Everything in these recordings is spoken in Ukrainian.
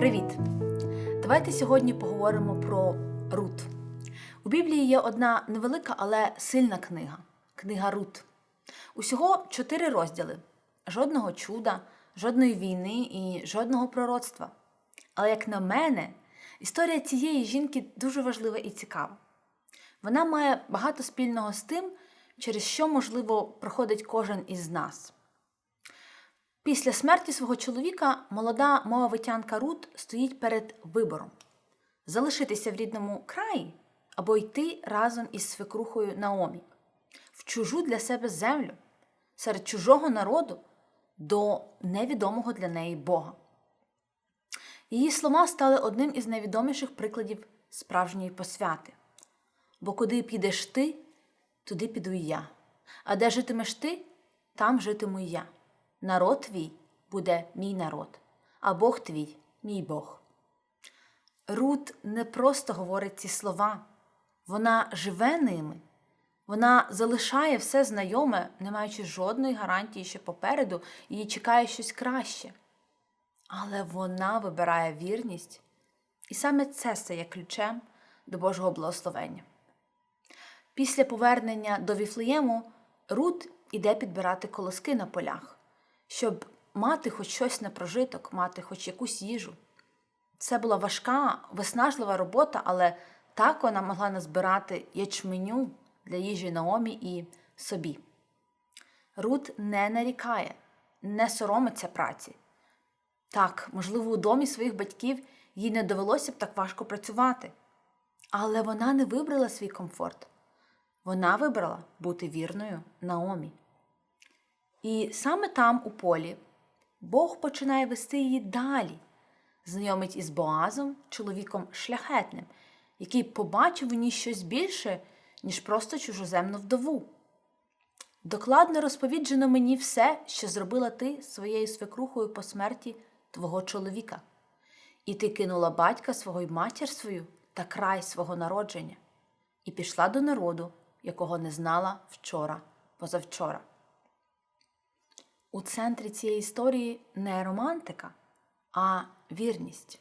Привіт! Давайте сьогодні поговоримо про Рут. У Біблії є одна невелика, але сильна книга книга Рут. Усього чотири розділи: жодного чуда, жодної війни і жодного пророцтва. Але, як на мене, історія цієї жінки дуже важлива і цікава. Вона має багато спільного з тим, через що, можливо, проходить кожен із нас. Після смерті свого чоловіка молода мововитянка Рут стоїть перед вибором: залишитися в рідному краї або йти разом із свекрухою Наомі в чужу для себе землю, серед чужого народу до невідомого для неї Бога. Її слова стали одним із найвідоміших прикладів справжньої посвяти. Бо куди підеш ти, туди піду і я. А де житимеш ти, там житиму і я. Народ твій буде мій народ, а Бог твій мій Бог. Рут не просто говорить ці слова, вона живе ними, вона залишає все знайоме, не маючи жодної гарантії, що попереду її чекає щось краще. Але вона вибирає вірність, і саме це стає ключем до Божого благословення. Після повернення до Віфлеєму Рут іде підбирати колоски на полях, щоб мати хоч щось на прожиток, мати хоч якусь їжу. Це була важка, виснажлива робота, але так вона могла назбирати ячменю для їжі Наомі і собі. Рут не нарікає, не соромиться праці. Так, можливо, у домі своїх батьків їй не довелося б так важко працювати. Але вона не вибрала свій комфорт. Вона вибрала бути вірною Наомі. І саме там, у полі, Бог починає вести її далі, знайомить із Боазом, чоловіком шляхетним, який побачив у ній щось більше, ніж просто чужоземну вдову. Докладно розповіджено мені все, що зробила ти своєю свекрухою по смерті твого чоловіка, і ти кинула батька свого й матір свою та край свого народження, і пішла до народу, якого не знала вчора, позавчора. У центрі цієї історії не романтика, а вірність.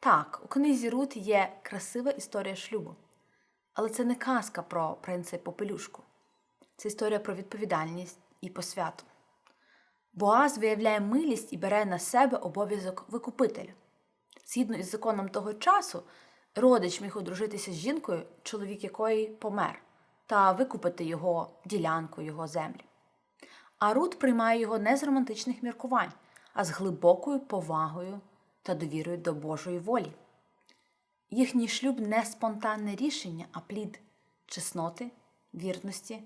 Так, у книзі Рут є красива історія шлюбу, але це не казка про принца і попелюшку. Це історія про відповідальність і посвяту. Боаз виявляє милість і бере на себе обов'язок викупителя. Згідно із законом того часу, родич міг одружитися з жінкою, чоловік якої помер, та викупити його ділянку, його землі. А Рут приймає його не з романтичних міркувань, а з глибокою повагою та довірою до Божої волі. Їхній шлюб не спонтанне рішення, а плід чесноти, вірності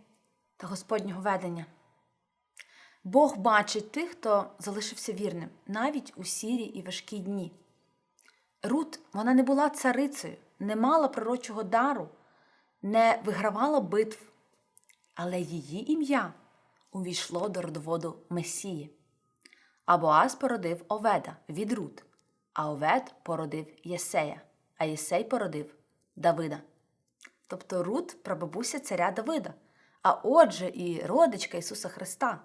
та Господнього ведення. Бог бачить тих, хто залишився вірним, навіть у сірі і важкі дні. Рут вона не була царицею, не мала пророчого дару, не вигравала битв, але її ім'я увійшло до родоводу Месії. А Боаз породив Оведа від Рут, а Овед породив Єсея, а Єсей породив Давида. Тобто Рут прабабуся царя Давида, а отже, і родичка Ісуса Христа.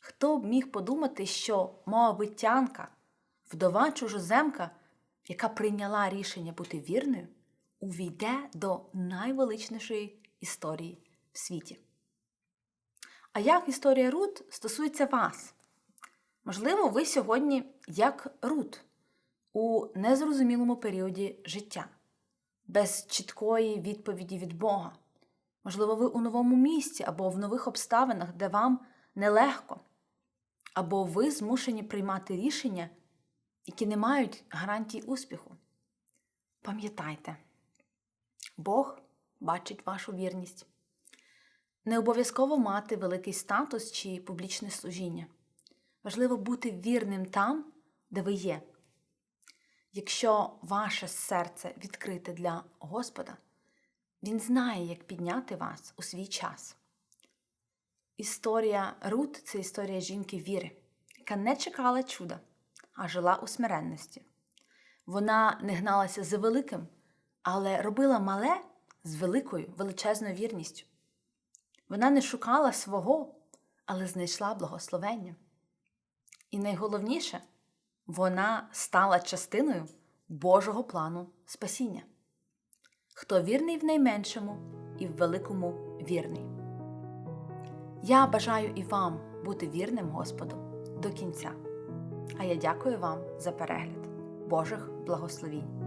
Хто б міг подумати, що моабитянка, вдова чужоземка, яка прийняла рішення бути вірною, увійде до найвеличнішої історії в світі. А як історія Рут стосується вас? Можливо, ви сьогодні як Рут у незрозумілому періоді життя, без чіткої відповіді від Бога. Можливо, ви у новому місці або в нових обставинах, де вам нелегко, або ви змушені приймати рішення, які не мають гарантій успіху. Пам'ятайте, Бог бачить вашу вірність. Не обов'язково мати великий статус чи публічне служіння. Важливо бути вірним там, де ви є. Якщо ваше серце відкрите для Господа, Він знає, як підняти вас у свій час. Історія Рут це історія жінки віри, яка не чекала чуда, а жила у смиренності. Вона не гналася за великим, але робила мале з великою величезною вірністю. Вона не шукала свого, але знайшла благословення. І найголовніше, вона стала частиною Божого плану спасіння. Хто вірний в найменшому і в великому вірний. Я бажаю і вам бути вірним Господу до кінця. А я дякую вам за перегляд Божих благословінь.